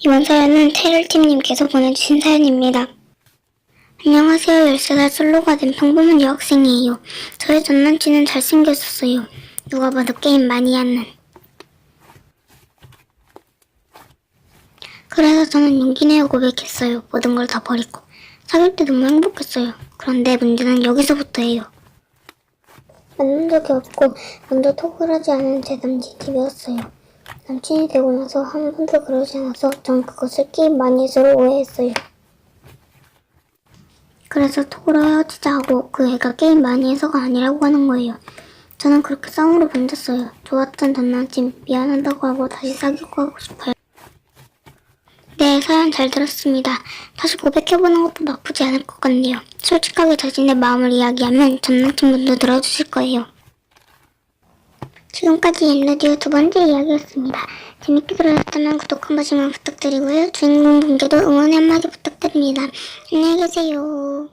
이번 사연은 테럴팀님께서 보내주신 사연입니다. 안녕하세요. 13살 솔로가 된 평범한 여학생이에요. 저의 전 남친은 잘생겼었어요. 누가 봐도 게임 많이 하는. 그래서 저는 용기 내어 고백했어요. 모든 걸 다 버리고. 사귈 때 너무 행복했어요. 그런데 문제는 여기서부터예요. 만난 적이 없고 먼저 톡을 하지 않은 제 남친이었어요. 남친이 되고 나서 한 번도 그러지 않아서 전 그것을 게임 많이 해서로 오해했어요. 그래서 톡으로 헤어지자 하고 그 애가 게임 많이 해서가 아니라고 하는 거예요. 저는 그렇게 싸움으로 번졌어요. 좋았던 전 남친 미안하다고 하고 다시 사귀고 하고 싶어요. 네, 사연 잘 들었습니다. 다시 고백해보는 것도 나쁘지 않을 것 같네요. 솔직하게 자신의 마음을 이야기하면 전 남친분도 들어주실 거예요. 지금까지 엠라디오 두 번째 이야기였습니다. 재밌게 들으셨다면 구독 한 번씩만 부탁드리고요. 주인공 분께도 응원의 한마디 부탁드립니다. 안녕히 계세요.